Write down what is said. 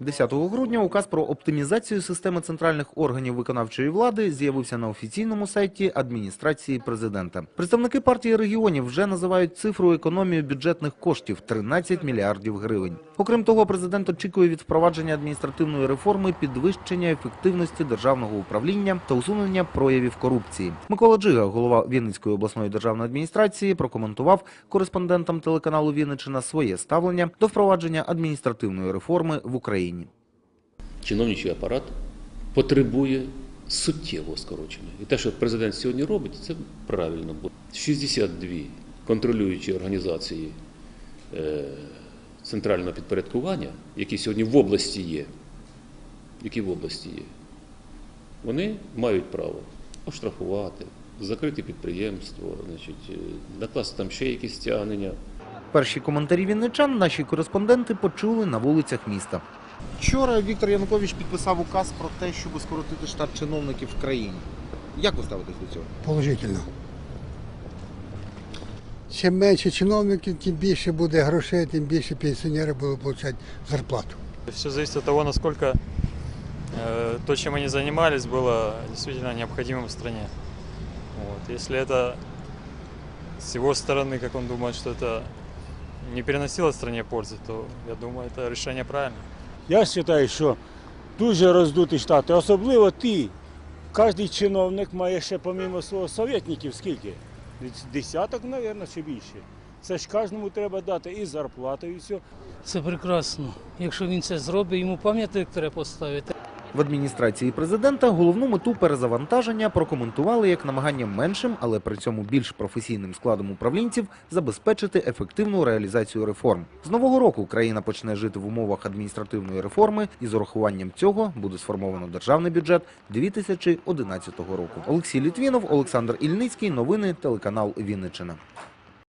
10 грудня указ про оптимізацію системи центральних органів виконавчої влади з'явився на офіційному сайті адміністрації президента. Представники партії регіонів вже називають цифру економію бюджетних коштів 13 мільярдів гривень. Окрім того, президент очікує від впровадження адміністративної реформи підвищення ефективності державного управління та усунення проявів корупції. Микола Джига, голова Вінницької обласної державної адміністрації, прокоментував кореспондентам телеканалу Вінниччина своє ставлення до впровадження адміністративної реформи в Україні. Чиновничий апарат потребує суттєвого скорочення. І те, що президент сьогодні робить, це правильно. Бо 62 контролюючі організації е, центрального підпорядкування, які сьогодні в області є, які в області є, вони мають право оштрафувати, закрити підприємство, значить, е, накласти там ще якісь стягнення. Перші коментарі вінничан наші кореспонденти почули на вулицях міста. Вчора Віктор Янукович підписав указ про те, щоб скоротити штат чиновників в країні. Як ви ставитесь до цього? Положительно. Чим менше чиновників, тим більше буде грошей, тим більше пенсіонери будуть отримати зарплату. Все зависит от того, насколько э, то, чем они занимались, было действительно необходимым в стране. Вот. Если это с его стороны, как он думает, что это не переносило стране пользы, то я думаю, это решение правильное. Я вважаю, що дуже роздуті штати, особливо ті. Кожен чиновник має ще помімо свого советників скільки? Десяток, мабуть, чи більше. Це ж кожному треба дати і зарплату, і все. Це прекрасно. Якщо він це зробить, йому пам'ятник треба поставити. В адміністрації президента головну мету перезавантаження прокоментували як намагання меншим, але при цьому більш професійним складом управлінців забезпечити ефективну реалізацію реформ. З нового року країна почне жити в умовах адміністративної реформи, і з урахуванням цього буде сформовано державний бюджет 2011 року. Олексій Літвінов, Олександр Ільницький. Новини телеканал Вінниччина.